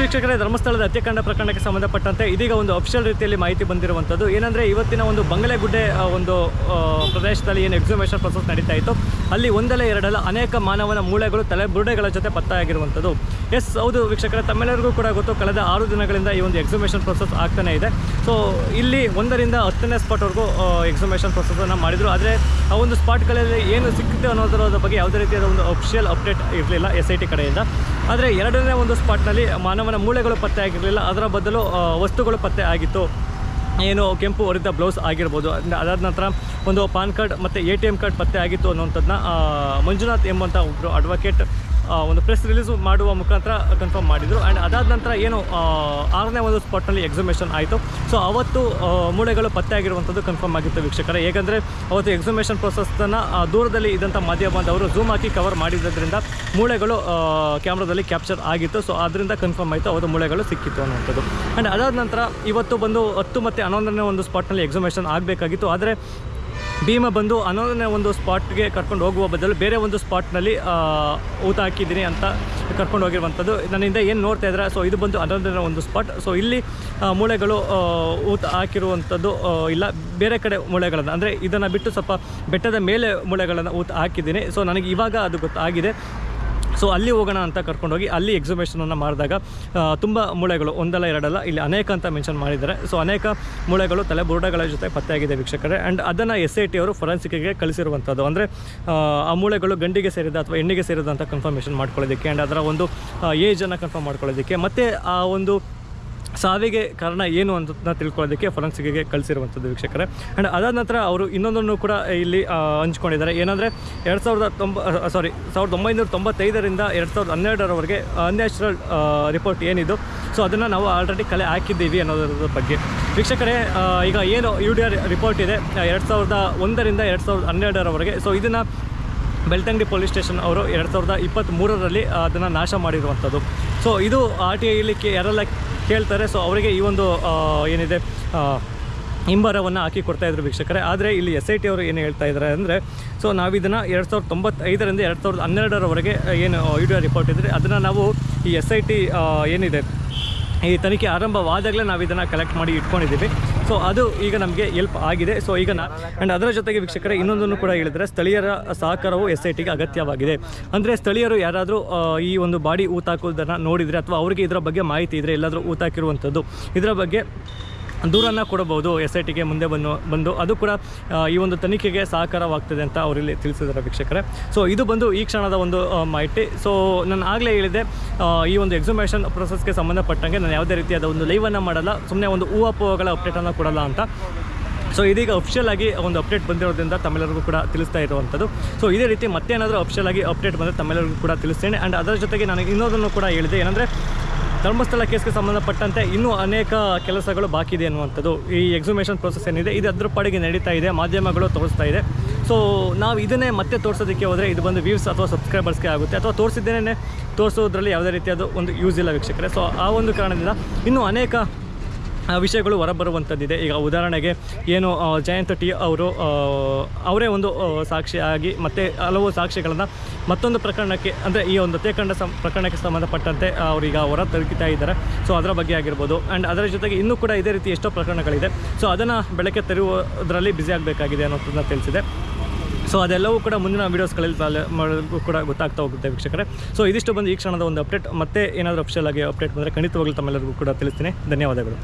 ವೀಕ್ಷಕರೇ ಧರ್ಮಸ್ಥಳದ ಹತ್ಯಾಕಾಂಡ ಪ್ರಕರಣಕ್ಕೆ ಸಂಬಂಧಪಟ್ಟಂತೆ ಇದೀಗ ಒಂದು ಅಫಿಷಿಯಲ್ ರೀತಿಯಲ್ಲಿ ಮಾಹಿತಿ ಬಂದಿರುವಂಥದ್ದು. ಏನಂದರೆ ಇವತ್ತಿನ ಒಂದು ಬಂಗಲೆಗುಡ್ಡೆ ಆ, ಒಂದು ಪ್ರದೇಶದಲ್ಲಿ ಏನು ಎಕ್ಸಿಮೇಷನ್ ಪ್ರೊಸೆಸ್ ನಡೀತಾ ಇತ್ತು. ಅಲ್ಲಿ ಒಂದಲ್ಲ ಎರಡಲ್ಲ ಅನೇಕ ಮಾನವನ ಮೂಳೆಗಳು ತಲೆ ಬುರುಡೆಗಳ ಜೊತೆ ಪತ್ತಾಗಿರುವಂಥದ್ದು ಎಸ್ ಹೌದು ವೀಕ್ಷಕರೇ ತಮ್ಮೆಲ್ಲರಿಗೂ ಕೂಡ ಗೊತ್ತು ಕಳೆದ ಆರು ದಿನಗಳಿಂದ ಈ ಒಂದು ಎಕ್ಸಿಮೇಷನ್ ಪ್ರೊಸೆಸ್ ಆಗ್ತಾನೆ ಇದೆ. ಸೊ ಇಲ್ಲಿ ಒಂದರಿಂದ ಹತ್ತನೇ ಸ್ಪಾಟ್ವರೆಗೂ ಎಕ್ಸಿಮೇಷನ್ ಪ್ರೊಸೆಸನ್ನು ಮಾಡಿದರು. ಆದರೆ ಆ ಒಂದು ಸ್ಪಾಟ್ಗಳಲ್ಲಿ ಏನು ಸಿಕ್ಕಿತು ಅನ್ನೋದರ ಬಗ್ಗೆ ಯಾವುದೇ ರೀತಿಯಾದ ಒಂದು ಅಫಿಷಿಯಲ್ ಅಪ್ಡೇಟ್ ಇರಲಿಲ್ಲ ಎಸ್ ಐ ಟಿ ಕಡೆಯಿಂದ. ಆದರೆ ಎರಡನೇ ಒಂದು ಸ್ಪಾಟ್ನಲ್ಲಿ ಮಾನವನ ಮೂಳೆಗಳು ಪತ್ತೆ ಆಗಿರಲಿಲ್ಲ, ಅದರ ಬದಲು ವಸ್ತುಗಳು ಪತ್ತೆ ಆಗಿತ್ತು. ಏನು ಕೆಂಪು ಹೊರಿದ ಬ್ಲೌಸ್ ಆಗಿರ್ಬೋದು. ಅದಾದ ನಂತರ ಒಂದು ಪಾನ್ ಕಾರ್ಡ್ ಮತ್ತು ಎ ಟಿ ಎಂ ಕಾರ್ಡ್ ಪತ್ತೆ ಆಗಿತ್ತು ಅನ್ನುವಂಥದ್ದನ್ನ ಮಂಜುನಾಥ್ ಎಂಬಂಥ ಒಬ್ಬರು ಅಡ್ವೊಕೇಟ್ ಒಂದು ಪ್ರೆಸ್ ರಿಲೀಸ್ ಮಾಡುವ ಮುಖಾಂತರ ಕನ್ಫರ್ಮ್ ಮಾಡಿದರು. ಆ್ಯಂಡ್ ಅದಾದ ನಂತರ ಏನು ಆರನೇ ಒಂದು ಸ್ಪಾಟ್ನಲ್ಲಿ ಎಕ್ಸಿಮೇಷನ್ ಆಯಿತು. ಸೊ ಅವತ್ತು ಮೂಳೆಗಳು ಪತ್ತೆ ಆಗಿರುವಂಥದ್ದು ಕನ್ಫರ್ಮ್ ಆಗಿತ್ತು ವೀಕ್ಷಕರ. ಏಕೆಂದರೆ ಅವತ್ತು ಎಕ್ಸಿಮೇಷನ್ ಪ್ರೊಸೆಸ್ನ ದೂರದಲ್ಲಿ ಇದ್ದಂಥ ಮಾಧ್ಯಮದವರು ಝೂಮ್ ಹಾಕಿ ಕವರ್ ಮಾಡಿದ್ದರಿಂದ ಮೂಳೆಗಳು ಕ್ಯಾಮ್ರಾದಲ್ಲಿ ಕ್ಯಾಪ್ಚರ್ ಆಗಿತ್ತು. ಸೊ ಅದರಿಂದ ಕನ್ಫರ್ಮ್ ಆಯಿತು ಅವತ್ತು ಮೂಳೆಗಳು ಸಿಕ್ಕಿತ್ತು ಅನ್ನುವಂಥದ್ದು. ಆ್ಯಂಡ್ ಅದಾದ ನಂತರ ಇವತ್ತು ಬಂದು ಹತ್ತು ಮತ್ತು ಹನ್ನೊಂದನೇ ಒಂದು ಸ್ಪಾಟ್ನಲ್ಲಿ ಎಕ್ಸಿಮೇಷನ್ ಆಗಬೇಕಾಗಿತ್ತು. ಆದರೆ ಭೀಮ ಬಂದು ಅನ್ನೋದನ್ನೇ ಒಂದು ಸ್ಪಾಟ್ಗೆ ಕರ್ಕೊಂಡು ಹೋಗುವ ಬದಲು ಬೇರೆ ಒಂದು ಸ್ಪಾಟ್ನಲ್ಲಿ ಊತ ಹಾಕಿದ್ದೀನಿ ಅಂತ ಕರ್ಕೊಂಡು ಹೋಗಿರುವಂಥದ್ದು. ನನ್ನಿಂದ ಏನು ನೋಡ್ತಾ ಇದ್ದಾರೆ? ಸೊ ಇದು ಬಂದು ಅನ್ನೋದನ್ನ ಒಂದು ಸ್ಪಾಟ್. ಸೊ ಇಲ್ಲಿ ಮೂಳೆಗಳು ಊತ ಹಾಕಿರುವಂಥದ್ದು ಇಲ್ಲ, ಬೇರೆ ಕಡೆ ಮೂಳೆಗಳನ್ನು. ಅಂದರೆ ಇದನ್ನು ಬಿಟ್ಟು ಸ್ವಲ್ಪ ಬೆಟ್ಟದ ಮೇಲೆ ಮೂಳೆಗಳನ್ನು ಊತ ಹಾಕಿದ್ದೀನಿ. ಸೊ ನನಗೆ ಇವಾಗ ಅದು ಗೊತ್ತಾಗಿದೆ. ಸೊ ಅಲ್ಲಿ ಹೋಗೋಣ ಅಂತ ಕರ್ಕೊಂಡೋಗಿ ಅಲ್ಲಿ ಎಕ್ಸಿಬಿಷನನ್ನು ಮಾಡಿದಾಗ ತುಂಬ ಮೂಳೆಗಳು, ಒಂದಲ್ಲ ಎರಡಲ್ಲ, ಇಲ್ಲಿ ಅನೇಕ ಅಂತ ಮೆನ್ಷನ್ ಮಾಡಿದ್ದಾರೆ. ಸೊ ಅನೇಕ ಮೂಳೆಗಳು ತಲೆಬುರುಡಗಳ ಜೊತೆ ಪತ್ತೆಯಾಗಿದೆ ವೀಕ್ಷಕರೇ. ಆ್ಯಂಡ್ ಅದನ್ನು ಎಸ್ ಐ ಟಿ ಅವರು ಫೊರೆನ್ಸಿಕ್ಗೆ ಕಳಿಸಿರುವಂಥದ್ದು ಅಂದರೆ, ಆ ಮೂಳೆಗಳು ಗಂಡಿಗೆ ಸೇರಿದ ಅಥವಾ ಹೆಣ್ಣಿಗೆ ಸೇರಿದ ಅಂತ ಕನ್ಫರ್ಮೇಷನ್ ಮಾಡ್ಕೊಳ್ಳೋದಕ್ಕೆ ಆ್ಯಂಡ್ ಅದರ ಒಂದು ಏಜನ್ನು ಕನ್ಫರ್ಮ್ ಮಾಡ್ಕೊಳ್ಳೋದಕ್ಕೆ. ಮತ್ತು ಆ ಒಂದು ಸಾವಿಗೆ ಕಾರಣ ಏನು ಅಂತ ತಿಳ್ಕೊಳ್ಳೋದಕ್ಕೆ ಫೊರೆನ್ಸಿಕ್ಗೆ ಕಳಿಸಿರುವಂಥದ್ದು ವೀಕ್ಷಕರೇ. ಆ್ಯಂಡ್ ಅದಾದ ನಂತರ ಅವರು ಇನ್ನೊಂದನ್ನು ಕೂಡ ಇಲ್ಲಿ ಹಂಚ್ಕೊಂಡಿದ್ದಾರೆ. ಏನಂದರೆ, ಎರಡು ಸಾವಿರದ ತೊಂಬ ಸಾರಿ ಸಾವಿರದ ಒಂಬೈನೂರ ತೊಂಬತ್ತೈದರಿಂದ ಎರಡು ಸಾವಿರದ ಹನ್ನೆರಡರವರೆಗೆ ಅನ್ಯಾಚುರಲ್ ರಿಪೋರ್ಟ್ ಏನಿದು, ಸೊ ಅದನ್ನು ನಾವು ಆಲ್ರೆಡಿ ಕಲೆ ಹಾಕಿದ್ದೀವಿ ಅನ್ನೋದ್ರ ಬಗ್ಗೆ. ವೀಕ್ಷಕರೇ ಈಗ ಏನು ಯು ಡಿ ಆರ್ ರಿಪೋರ್ಟ್ ಇದೆ ಎರಡು ಸಾವಿರದ ಒಂದರಿಂದ ಎರಡು ಸಾವಿರದ ಹನ್ನೆರಡರವರೆಗೆ. ಸೊ ಇದನ್ನು ಬೆಳ್ತಂಗಡಿ ಪೊಲೀಸ್ ಸ್ಟೇಷನ್ ಅವರು ಎರಡು ಸಾವಿರದ ಇಪ್ಪತ್ತ್ಮೂರರಲ್ಲಿ ಅದನ್ನು ನಾಶ ಮಾಡಿರುವಂಥದ್ದು. ಸೊ ಇದು ಆರ್ ಟಿ ಐಲಿ ಯಾರೆಲ್ಲ ಕೇಳ್ತಾರೆ. ಸೊ ಅವರಿಗೆ ಈ ಒಂದು ಏನಿದೆ ಹಿಂಬರವನ್ನು ಹಾಕಿ ಕೊಡ್ತಾ ಇದ್ರು ವೀಕ್ಷಕರೇ. ಆದರೆ ಇಲ್ಲಿ ಎಸ್ ಐ ಟಿ ಅವರು ಏನು ಹೇಳ್ತಾ ಇದ್ದಾರೆ ಅಂದರೆ ಸೊ ನಾವು ಇದನ್ನು ಎರಡು ಸಾವಿರದ ತೊಂಬತ್ತೈದರಿಂದ ಎರಡು ಸಾವಿರದ ಹನ್ನೆರಡರವರೆಗೆ ಏನು ವಿಡಿಯೋ ರಿಪೋರ್ಟ್ ಇದ್ದರೆ ಅದನ್ನು ನಾವು ಈ ಎಸ್ ಐ ಟಿ ಏನಿದೆ, ಈ ತನಿಖೆ ಆರಂಭವಾದಾಗಲೇ ನಾವು ಇದನ್ನು ಕಲೆಕ್ಟ್ ಮಾಡಿ ಇಟ್ಕೊಂಡಿದ್ದೀವಿ. ಸೊ ಅದು ಈಗ ನಮಗೆ ಎಲ್ಪ್ ಆಗಿದೆ. ಸೊ ಈಗ ಅಂಡ್ ಅದರ ಜೊತೆಗೆ ವೀಕ್ಷಕರೇ, ಇನ್ನೊಂದನ್ನು ಕೂಡ ಹೇಳಿದರೆ, ಸ್ಥಳೀಯರ ಸಹಕಾರವು ಎಸ್ ಐ ಟಿಗೆ ಅಗತ್ಯವಾಗಿದೆ. ಅಂದರೆ ಸ್ಥಳೀಯರು ಯಾರಾದರೂ ಈ ಒಂದು ಬಾಡಿ ಊತಾಕೋದನ್ನು ನೋಡಿದರೆ ಅಥವಾ ಅವರಿಗೆ ಇದರ ಬಗ್ಗೆ ಮಾಹಿತಿ ಇದ್ದರೆ ಎಲ್ಲಾದರೂ ಊತಾಕಿರುವಂಥದ್ದು ಇದರ ಬಗ್ಗೆ ದೂರನ್ನು ಕೊಡಬಹುದು ಎಸ್ ಐ ಟಿಗೆ ಮುಂದೆ ಬಂದು ಬಂದು. ಅದು ಕೂಡ ಈ ಒಂದು ತನಿಖೆಗೆ ಸಹಕಾರವಾಗ್ತದೆ ಅಂತ ಅವರಿಲ್ಲಿ ತಿಳಿಸಿದ್ದಾರೆ ವೀಕ್ಷಕರೇ. ಸೊ ಇದು ಬಂದು ಈ ಕ್ಷಣದ ಒಂದು ಮಾಹಿತಿ. ಸೊ ನಾನು ಆಗಲೇ ಹೇಳಿದೆ ಈ ಒಂದು ಎಕ್ಸಿಬಿಷನ್ ಪ್ರೊಸೆಸ್ಗೆ ಸಂಬಂಧಪಟ್ಟಂಗೆ ನಾನು ಯಾವುದೇ ರೀತಿಯಾದ ಒಂದು ಲೈವನ್ನು ಮಾಡಲ್ಲ ಸುಮ್ಮನೆ ಒಂದು ಊಹಾಪೋಹಗಳ ಅಪ್ಡೇಟನ್ನು ಕೊಡಲ್ಲ ಅಂತ. ಸೊ ಇದೀಗ ಅಫಿಷಿಯಲ್ ಆಗಿ ಒಂದು ಅಪ್ಡೇಟ್ ಬಂದಿರೋದ್ರಿಂದ ತಮ್ಮೆಲ್ಲರಿಗೂ ಕೂಡ ತಿಳಿಸ್ತಾ ಇರುವಂಥದ್ದು. ಸೊ ಇದೇ ರೀತಿ ಮತ್ತೇನಾದರೂ ಅಫಿಷಿಯಲ್ ಆಗಿ ಅಪ್ಡೇಟ್ ಬಂದರೆ ತಮ್ಮೆಲ್ಲರಿಗೂ ಕೂಡ ತಿಳಿಸ್ತೇನೆ. ಆ್ಯಂಡ್ ಅದರ ಜೊತೆಗೆ ನಾನು ಇನ್ನೊಂದನ್ನು ಕೂಡ ಹೇಳಿದೆ. ಏನಂದರೆ ಧರ್ಮಸ್ಥಳ ಕೇಸ್ಗೆ ಸಂಬಂಧಪಟ್ಟಂತೆ ಇನ್ನೂ ಅನೇಕ ಕೆಲಸಗಳು ಬಾಕಿ ಇದೆ ಅನ್ನುವಂಥದ್ದು ಈ ಎಕ್ಸುಮೇಷನ್ ಪ್ರೊಸೆಸ್ ಏನಿದೆ, ಇದು ಅದ್ರ ಪಾಡಿಗೆ ನಡೀತಾ ಇದೆ, ಮಾಧ್ಯಮಗಳು ತೋರಿಸ್ತಾ ಇದೆ. ಸೊ ನಾವು ಇದನ್ನೇ ಮತ್ತೆ ತೋರಿಸೋದಕ್ಕೆ ಹೋದರೆ ಇದು ಬಂದು ವ್ಯೂಸ್ ಅಥವಾ ಸಬ್ಸ್ಕ್ರೈಬರ್ಸ್ಗೆ ಆಗುತ್ತೆ. ಅಥವಾ ತೋರಿಸಿದ್ದೇನೆ, ತೋರಿಸೋದ್ರಲ್ಲಿ ಯಾವುದೇ ರೀತಿಯಾದ ಒಂದು ಯೂಸ್ ಇಲ್ಲ ವೀಕ್ಷಕರೇ. ಸೊ ಆ ಒಂದು ಕಾರಣದಿಂದ ಇನ್ನೂ ಅನೇಕ ವಿಷಯಗಳು ಹೊರಬರುವಂಥದ್ದಿದೆ. ಈಗ ಉದಾಹರಣೆಗೆ ಏನು ಜಯಂತ ಟಿ ಅವರು ಅವರೇ ಒಂದು ಸಾಕ್ಷಿಯಾಗಿ ಮತ್ತು ಹಲವು ಸಾಕ್ಷಿಗಳನ್ನು ಮತ್ತೊಂದು ಪ್ರಕರಣಕ್ಕೆ, ಅಂದರೆ ಈ ಒಂದು ಹತ್ಯಾಕಾಂಡ ಸಂ, ಪ್ರಕರಣಕ್ಕೆ ಸಂಬಂಧಪಟ್ಟಂತೆ ಅವರೀಗ ಹೊರ ತಲುಪಿತಾ ಇದ್ದಾರೆ. ಸೊ ಅದರ ಬಗ್ಗೆ ಆಗಿರ್ಬೋದು. ಆ್ಯಂಡ್ ಅದರ ಜೊತೆಗೆ ಇನ್ನೂ ಕೂಡ ಇದೇ ರೀತಿ ಎಷ್ಟೋ ಪ್ರಕರಣಗಳಿದೆ. ಸೊ ಅದನ್ನು ಬೆಳಕೆ ತರುವುದರಲ್ಲಿ ಬ್ಯುಸಿ ಆಗಬೇಕಾಗಿದೆ ಅನ್ನೋದನ್ನ ತಿಳಿಸಿದೆ. ಸೊ ಅದೆಲ್ಲವೂ ಕೂಡ ಮುಂದಿನ ವೀಡಿಯೋಸ್ಗಳಲ್ಲಿ ಮಾಡೋದಕ್ಕೂ ಕೂಡ ಗೊತ್ತಾಗ್ತಾ ಹೋಗುತ್ತೆ ವೀಕ್ಷಕರೇ. ಸೊ ಇದಿಷ್ಟು ಬಂದು ಈ ಕ್ಷಣದ ಒಂದು ಅಪ್ಡೇಟ್ ಮತ್ತೆ ಏನಾದರೂ ಅಫಿಷಿಯಲ್ ಆಗಿ ಅಪ್ಡೇಟ್ ಬಂದರೆ ಖಂಡಿತವಾಗ್ಲೂ ತಮ್ಮೆಲ್ಲರಿಗೂ ಕೂಡ ತಿಳಿಸ್ತೀನಿ. ಧನ್ಯವಾದಗಳು.